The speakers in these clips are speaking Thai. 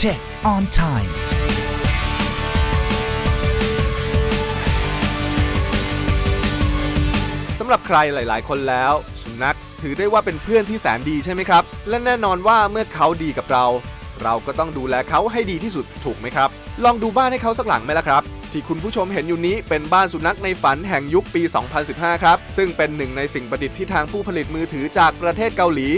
Check on time สำหรับใครหลาย ๆ คนแล้ว สุนัขถือได้ว่าเป็นเพื่อนที่แสนดีใช่ไหมครับ และแน่นอนว่าเมื่อเขาดีกับเรา เราก็ต้องดูแลเขาให้ดีที่สุดถูกไหมครับ ลองดูบ้านให้เขาสักหลังไหมล่ะครับ ที่คุณผู้ชมเห็นอยู่นี้เป็นบ้านสุนัขในฝันแห่งยุคปี 2015 ครับ ซึ่งเป็นหนึ่งในสิ่งประดิษฐ์ที่ทางผู้ผลิตมือถือจากประเทศเกาหลี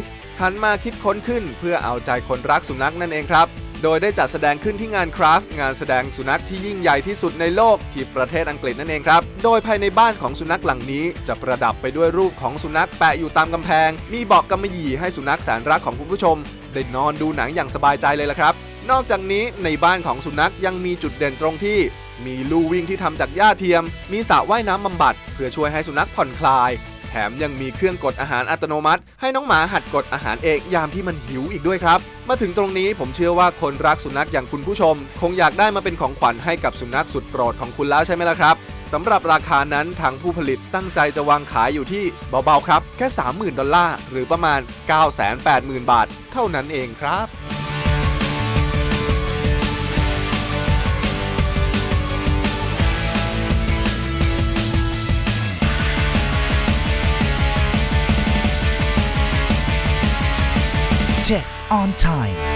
หันมาคิดค้นขึ้นเพื่อเอาใจคนรักสุนัขนั่นเองครับ โดยได้จัดแสดงขึ้นที่งานคราฟต์งานแสดงสุนัขที่ยิ่งใหญ่ที่สุดในโลกที่ประเทศอังกฤษนั่นเองครับ โดยภายในบ้านของสุนัขหลังนี้ จะประดับไปด้วยรูปของสุนัขแปะอยู่ตามกำแพง มีเบาะกำมะหยี่ให้สุนัขแสนรักของคุณผู้ชม ได้นอนดูหนังอย่างสบายใจเลยละครับ นอกจากนี้ในบ้านของสุนัขยังมีจุดเด่นตรงที่มีลู่วิ่งที่ทำจากหญ้าเทียม มีสระว่ายน้ำบำบัด เพื่อช่วยให้สุนัขผ่อนคลาย ถมยังมีเครื่องกดอาหารอัตโนมัติ ให้น้องหมาหัดกดอาหารเองยามที่มันหิวอีกด้วยครับ มาถึงตรงนี้ผมเชื่อว่าคนรักสุนัขอย่างคุณผู้ชม คงอยากได้มาเป็นของขวัญให้กับสุนัขสุดโปรดของคุณแล้วใช่ไหมล่ะครับสำหรับราคานั้นทางผู้ผลิตตั้งใจจะวางขายอยู่ที่เบาๆครับ แค่ 30,000 ดอลลาร์หรือประมาณ 980,000 บาท เท่านั้นเองครับ Check on time